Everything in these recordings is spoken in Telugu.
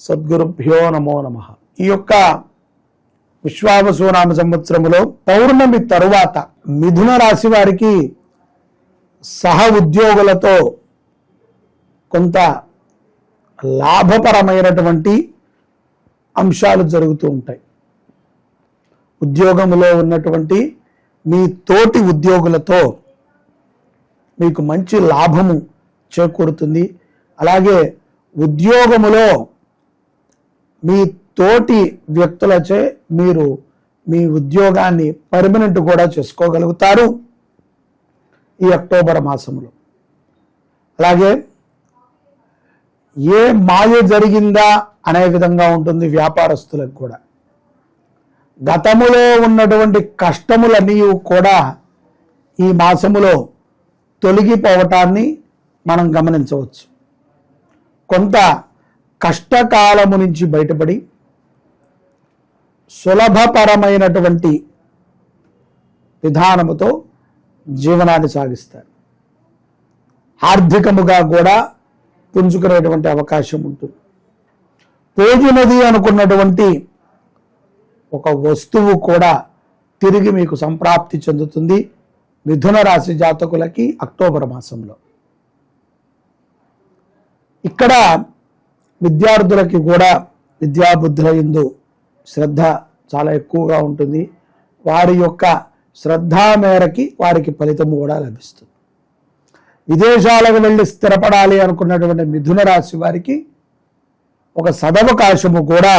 సద్గురుభ్యో నమో నమ. ఈ యొక్క విశ్వావసునామ సంవత్సరములో పౌర్ణమి తరువాత మిథున రాశి వారికి సహ ఉద్యోగులతో కొంత లాభపరమైనటువంటి అంశాలు జరుగుతూ ఉంటాయి. ఉద్యోగములో ఉన్నటువంటి మీ తోటి ఉద్యోగులతో మీకు మంచి లాభము చేకూరుతుంది. అలాగే ఉద్యోగములో మీ తోటి వ్యక్తులచే మీరు మీ ఉద్యోగాన్ని పర్మనెంట్ కూడా చేసుకోగలుగుతారు ఈ అక్టోబర్ మాసంలో. అలాగే ఏ మాయ జరిగిందా అనే విధంగా ఉంటుంది వ్యాపారస్తులకు కూడా. గతములో ఉన్నటువంటి కష్టములన్నీ కూడా ఈ మాసములో తొలగిపోవటాన్ని మనం గమనించవచ్చు. కొంత కష్టకాలము నుంచి బయటపడి సులభపరమైనటువంటి విధానముతో జీవనాన్ని సాగిస్తారు. ఆర్థికముగా కూడా పుంజుకునేటువంటి అవకాశం ఉంటుంది. పోజినది అనుకున్నటువంటి ఒక వస్తువు కూడా తిరిగి మీకు సంప్రాప్తి చెందుతుంది మిథున రాశి జాతకులకి అక్టోబర్ మాసంలో. ఇక్కడ విద్యార్థులకి కూడా విద్యాబుద్ధుల ఎందు శ్రద్ధ చాలా ఎక్కువగా ఉంటుంది. వారి యొక్క శ్రద్ధ మేరకి వారికి ఫలితం కూడా లభిస్తుంది. విదేశాలకు వెళ్ళి స్థిరపడాలి అనుకున్నటువంటి మిథున రాశి వారికి ఒక సదవకాశము కూడా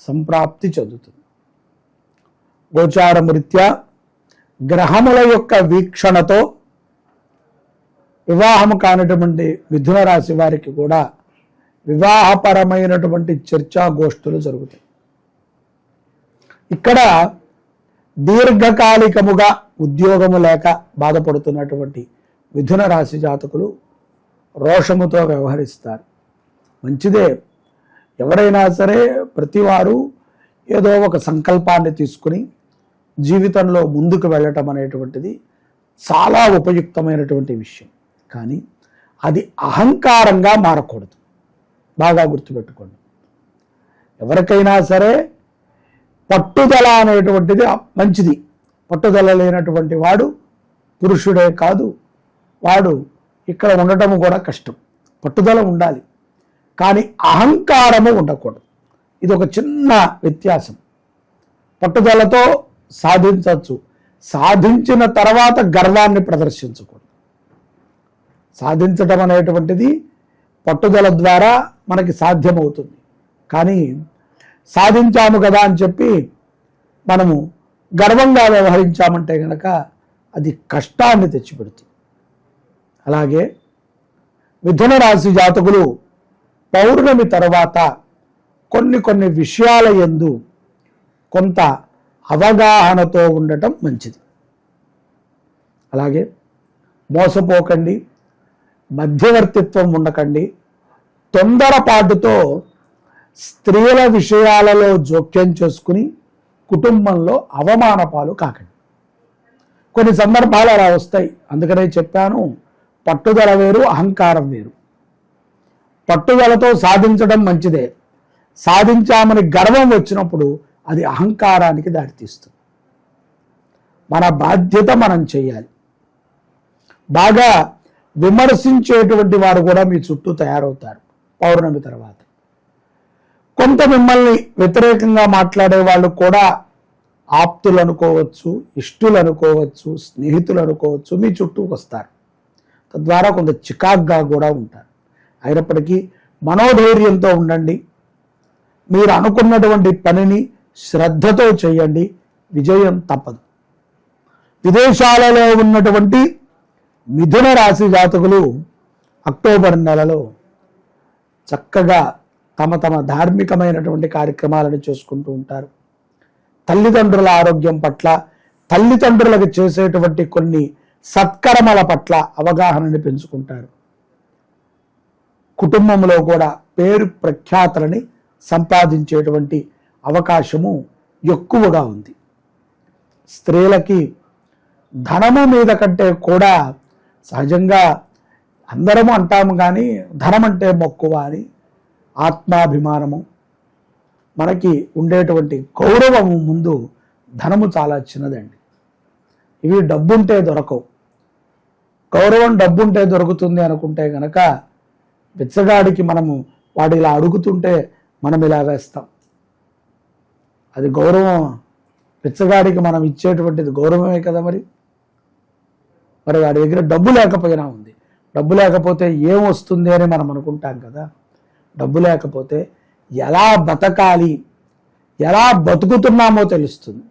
సంప్రాప్తి చెందుతుంది. గోచారము రీత్యా గ్రహముల యొక్క వీక్షణతో వివాహము కానటువంటి మిథున రాశి వారికి కూడా వివాహపరమైనటువంటి చర్చాగోష్ఠులు జరుగుతాయి. ఇక్కడ దీర్ఘకాలికముగా ఉద్యోగము లేక బాధపడుతున్నటువంటి మిథున రాశి జాతకులు రోషముతో వ్యవహరిస్తారు. మంచిదే. ఎవరైనా సరే ప్రతివారు ఏదో ఒక సంకల్పాన్ని తీసుకుని జీవితంలో ముందుకు వెళ్ళటం అనేటువంటిది చాలా ఉపయుక్తమైనటువంటి విషయం. కానీ అది అహంకారంగా మారకూడదు. బాగా గుర్తుపెట్టుకోండి. ఎవరికైనా సరే పట్టుదల అనేటువంటిది మంచిది. పట్టుదల లేనటువంటి వాడు పురుషుడే కాదు. వాడు ఇక్కడ ఉండటం కూడా కష్టం. పట్టుదల ఉండాలి. కానీ అహంకారము ఉండకూడదు. ఇది ఒక చిన్న వ్యత్యాసం. పట్టుదలతో సాధించవచ్చు. సాధించిన తర్వాత గర్వాన్ని ప్రదర్శించకూడదు. సాధించడం అనేటువంటిది పట్టుదల ద్వారా మనకి సాధ్యమవుతుంది. కానీ సాధించాము కదా అని చెప్పి మనము గర్వంగా వ్యవహరించామంటే కనుక అది కష్టాన్ని తెచ్చిపెడుతుంది. అలాగే మిథున రాశి జాతకులు పౌర్ణమి తర్వాత కొన్ని కొన్ని విషయాల ఎందు కొంత అవగాహనతో ఉండటం మంచిది. అలాగే మోసపోకండి. మధ్యవర్తిత్వం ఉండకండి. తొందరపాటుతో స్త్రీల విషయాలలో జోక్యం చేసుకుని కుటుంబంలో అవమానపాలు కాకండి. కొన్ని సందర్భాలు అలా వస్తాయి. అందుకనే చెప్పాను పట్టుదల వేరు అహంకారం వేరు. పట్టుదలతో సాధించడం మంచిదే. సాధించామని గర్వం వచ్చినప్పుడు అది అహంకారానికి దారితీస్తుంది. మన బాధ్యత మనం చేయాలి. బాగా విమర్శించేటువంటి వారు కూడా మీ చుట్టూ తయారవుతారు పౌర్ణమి తర్వాత. కొంత మిమ్మల్ని వ్యతిరేకంగా మాట్లాడే వాళ్ళు కూడా ఆప్తులు అనుకోవచ్చు ఇష్టులు అనుకోవచ్చు స్నేహితులు అనుకోవచ్చు మీ చుట్టూ వస్తారు. తద్వారా కొంత చికాగ్గా కూడా ఉంటారు. అయినప్పటికీ మనోధైర్యంతో ఉండండి. మీరు అనుకున్నటువంటి పనిని శ్రద్ధతో చేయండి. విజయం తప్పదు. విదేశాలలో ఉన్నటువంటి మిథున రాశి జాతకులు అక్టోబర్ నెలలో చక్కగా తమ తమ ధార్మికమైనటువంటి కార్యక్రమాలను చేసుకుంటూ ఉంటారు. తల్లిదండ్రుల ఆరోగ్యం పట్ల తల్లిదండ్రులకు చేసేటువంటి కొన్ని సత్కర్మల పట్ల అవగాహనని పెంచుకుంటారు. కుటుంబంలో కూడా పేరు ప్రఖ్యాతలని సంపాదించేటువంటి అవకాశము ఎక్కువగా ఉంది. స్త్రీలకి ధనము మీద కంటే కూడా సహజంగా అందరము అంటాము కానీ ధనం అంటే మక్కువ అని ఆత్మాభిమానము. మనకి ఉండేటువంటి గౌరవము ముందు ధనము చాలా చిన్నదండి. ఇవి డబ్బుంటే దొరకవు. గౌరవం డబ్బుంటే దొరుకుతుంది అనుకుంటే గనక బిచ్చగాడికి మనము వాడు ఇలా అడుగుతుంటే మనం ఇలా వేస్తాం. అది గౌరవం బిచ్చగాడికి మనం ఇచ్చేటువంటిది గౌరవమే కదా మరి? మరి వాడి దగ్గర డబ్బు లేకపోయినా ఉంది. డబ్బు లేకపోతే ఏం వస్తుంది అని మనం అనుకుంటాం కదా. డబ్బు లేకపోతే ఎలా బతకాలి? ఎలా బతుకుతున్నామో తెలుస్తుంది.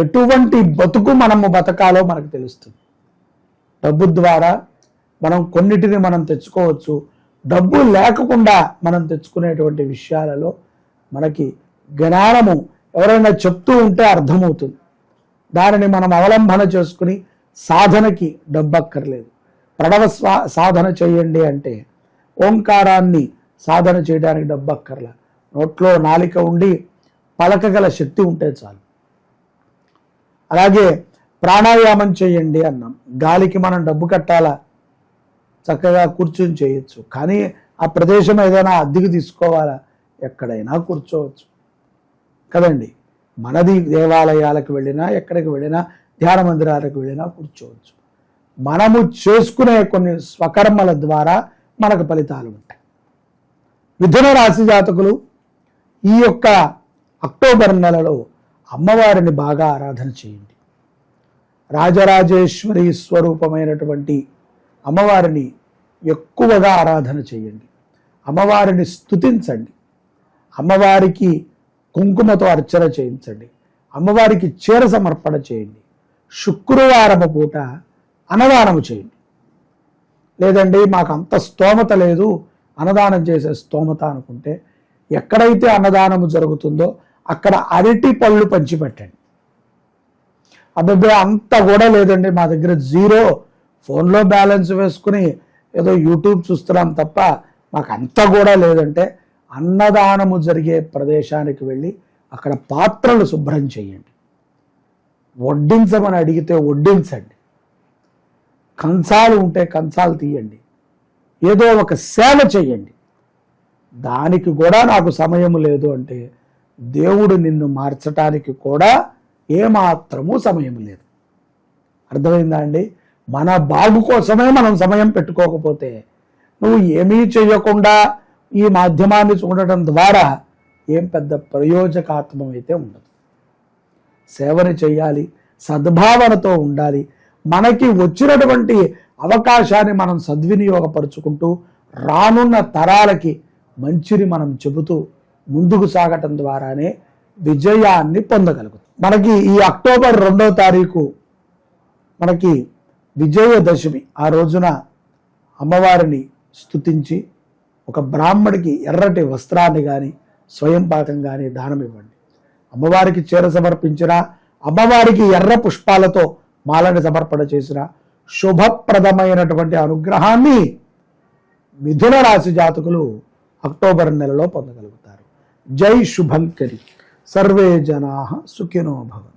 ఎటువంటి బతుకు మనము బతకాలో మనకు తెలుస్తుంది. డబ్బు ద్వారా మనం కొన్నిటిని మనం తెచ్చుకోవచ్చు. డబ్బు లేకుండా మనం తెచ్చుకునేటువంటి విషయాలలో మనకి జ్ఞానము ఎవరైనా చెప్తూ ఉంటే అర్థమవుతుంది. దానిని మనం అవలంబన చేసుకుని సాధనకి డబ్బక్కర్లేదు. ప్రణవ స్వా సాధన చేయండి అంటే ఓంకారాన్ని సాధన చేయడానికి డబ్బక్కర్ల. నోట్లో నాలిక ఉండి పలకగల శక్తి ఉంటే చాలు. అలాగే ప్రాణాయామం చేయండి అన్నాం. గాలికి మనం డబ్బు కట్టాలా? చక్కగా కూర్చుని చేయొచ్చు. కానీ ఆ ప్రదేశం ఏదైనా అద్దెకు తీసుకోవాలా? ఎక్కడైనా కూర్చోవచ్చు. కదండి? మనది దేవాలయాలకు వెళ్ళినా ఎక్కడికి వెళ్ళినా ధ్యాన మందిరాలకు వెళ్ళినా కూర్చోవచ్చు. మనము చేసుకునే కొన్ని స్వకర్మల ద్వారా మనకు ఫలితాలు ఉంటాయి. మిథున రాశి జాతకులు ఈ యొక్క అక్టోబర్ నెలలో అమ్మవారిని బాగా ఆరాధన చేయండి. రాజరాజేశ్వరి స్వరూపమైనటువంటి అమ్మవారిని ఎక్కువగా ఆరాధన చేయండి. అమ్మవారిని స్తుతించండి. అమ్మవారికి కుంకుమతో అర్చన చేయించండి. అమ్మవారికి చీర సమర్పణ చేయండి. శుక్రవారము పూట అన్నదానము చేయండి. లేదండి మాకు అంత స్తోమత లేదు అన్నదానం చేసే స్తోమత అనుకుంటే ఎక్కడైతే అన్నదానము జరుగుతుందో అక్కడ అరటి పళ్ళు పంచిపెట్టండి. అబ్బాయి అంత కూడా లేదండి మా దగ్గర జీరో. ఫోన్లో బ్యాలెన్స్ వేసుకుని ఏదో యూట్యూబ్ చూస్తున్నాం తప్ప మాకు అంత కూడా లేదంటే అన్నదానము జరిగే ప్రదేశానికి వెళ్ళి అక్కడ పాత్రలు శుభ్రం చేయండి. వడ్డించమని అడిగితే వడ్డించండి. కంచాలు ఉంటే కంచాలు తీయండి. ఏదో ఒక సేవ చేయండి. దానికి కూడా నాకు సమయం లేదు అంటే దేవుడు నిన్ను మార్చటానికి కూడా ఏమాత్రము సమయం లేదు. అర్థమైందా అండి? మన బాగు కోసమే మనం సమయం పెట్టుకోకపోతే నువ్వు ఏమీ చేయకుండా ఈ మాధ్యమాన్ని చూడటం ద్వారా ఏం పెద్ద ప్రయోజకాత్మం అయితే ఉండదు. సేవని చేయాలి సద్భావనతో ఉండాలి. మనకి వచ్చినటువంటి అవకాశాన్ని మనం సద్వినియోగపరుచుకుంటూ రానున్న తరాలకి మంచిని మనం చెబుతూ ముందుకు సాగటం ద్వారానే విజయాన్ని పొందగలుగుతాం. మనకి ఈ అక్టోబర్ రెండవ తారీఖు మనకి విజయదశమి. ఆ రోజున అమ్మవారిని స్తుతించి ఒక బ్రాహ్మడికి ఎర్రటి వస్త్రాన్ని కానీ స్వయం పాకం కానీ దానం ఇవ్వండి. అమ్మవారికి చీర సమర్పించిన అమ్మవారికి ఎర్ర పుష్పాలతో మాలని సమర్పణ చేసిన శుభప్రదమైనటువంటి అనుగ్రహాన్ని మిథున రాశి జాతకులు అక్టోబర్ నెలలో పొందగలుగుతారు. జై శుభంకరి. సర్వే జనా సుఖినో భవంతు.